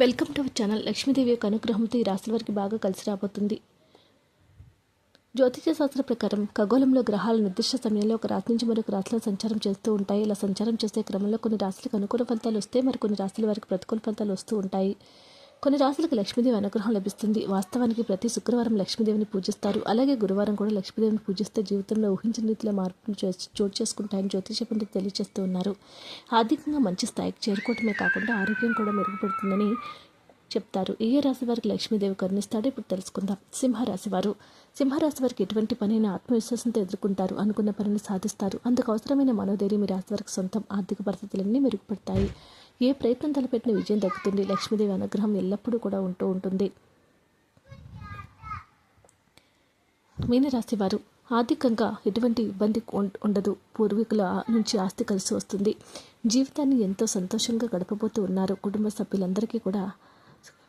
Welcome to our channel Lakshmidevi యొక్క అనుగ్రహంతో ఈ రాశుల వారికి బాగా కలిసి రాబోతుంది. జ్యోతిష శాస్త్ర ప్రకారం ఖగోళంలో గ్రహాలు నిర్దిష్ట సమయంలో ఒక రాశి నుంచి మరొక రాశిలో సంచారం చేస్తూ ఉంటాయి. ఇలా సంచారం చేసే క్రమంలో కొన్ని రాశులకు అనుకూల ఫలితాలు వస్తే మరికొన్ని రాశుల వారికి ప్రతికూల ఫలితాలు వస్తూ ఉంటాయి. కొన్ని రాశులకు లక్ష్మీదేవి అనుగ్రహం లభిస్తుంది. వాస్తవానికి ప్రతి శుక్రవారం లక్ష్మీదేవిని పూజిస్తారు. అలాగే గురువారం కూడా లక్ష్మీదేవిని పూజిస్తే జీవితంలో ఊహించిన రీతిలో మార్పును చోటు చేసుకుంటాయని జ్యోతిష పండితులు తెలియజేస్తూ ఉన్నారు. ఆర్థికంగా మంచి స్థాయికి చేరుకోవటమే కాకుండా ఆరోగ్యం కూడా మెరుగుపడుతుందని చెప్తారు. ఏ ఏ రాశి వారికి లక్ష్మీదేవి కరుణిస్తాడో ఇప్పుడు తెలుసుకుందాం. సింహరాశి వారు. సింహరాశి వారికి ఎటువంటి పనైనా ఆత్మవిశ్వాసంతో ఎదుర్కొంటారు. అనుకున్న పనిని సాధిస్తారు. అందుకు అవసరమైన మనోధైర్యం ఈ రాశి వారికి సొంతం. ఆర్థిక పరిస్థితులన్నీ మెరుగుపడతాయి. ఏ ప్రయత్నం తలపెట్టిన విజయం దక్కుతుంది. లక్ష్మీదేవి అనుగ్రహం ఎల్లప్పుడూ కూడా ఉంటూ ఉంటుంది. మీనరాశి వారు ఆర్థికంగా ఎటువంటి ఇబ్బంది ఉండదు. పూర్వీకుల నుంచి ఆస్తి కలిసి వస్తుంది. జీవితాన్ని ఎంతో సంతోషంగా గడపబోతూ ఉన్నారు. కుటుంబ సభ్యులందరికీ కూడా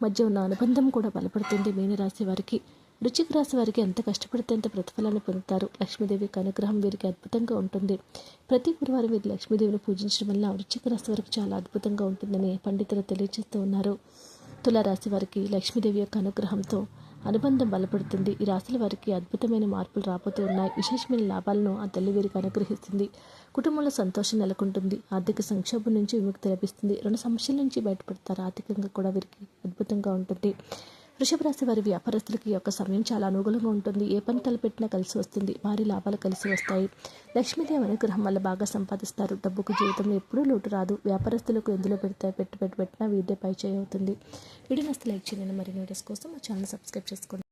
మధ్య ఉన్న అనుబంధం కూడా బలపడుతుంది మీనరాశి వారికి. వృశ్చిక రాశి వారికి ఎంత కష్టపడితే అంత ప్రతిఫలాన్ని పొందుతారు. లక్ష్మీదేవి యొక్క అనుగ్రహం వీరికి అద్భుతంగా ఉంటుంది. ప్రతి గురువారం వీరు లక్ష్మీదేవిని పూజించడం వల్ల వృచ్చిక రాశి వారికి చాలా అద్భుతంగా ఉంటుందని పండితులు తెలియజేస్తూ ఉన్నారు. తులారాశి వారికి లక్ష్మీదేవి యొక్క అనుగ్రహంతో అనుబంధం బలపడుతుంది. ఈ రాశుల వారికి అద్భుతమైన మార్పులు రాబోతూ ఉన్నాయి. విశేషమైన లాభాలను ఆ తల్లి వీరికి అనుగ్రహిస్తుంది. కుటుంబంలో సంతోషం నెలకొంటుంది. ఆర్థిక సంక్షోభం నుంచి విముక్తి లభిస్తుంది. రెండు సమస్యల నుంచి బయటపడతారు. ఆర్థికంగా కూడా వీరికి అద్భుతంగా ఉంటుంది. వృషభ రాశి వారి వ్యాపారస్తులకి యొక్క సమయం చాలా అనుకూలంగా ఉంటుంది. ఏ పని తలపెట్టినా కలిసి వస్తుంది. భారీ లాభాలు కలిసి వస్తాయి. లక్ష్మీదేవి అనుగ్రహం వల్ల బాగా సంపాదిస్తారు. డబ్బుకు జీవితంలో ఎప్పుడూ లోటు రాదు. వ్యాపారస్తులకు ఎందులో పెడితే పెట్టుబడి పెట్టినా వీడే పై చేయి అవుతుంది. వీడియో నస్తే లైక్ చేయండి. మరిన్ని వీడియోస్ కోసం మా ఛానల్ సబ్స్క్రైబ్ చేసుకోండి.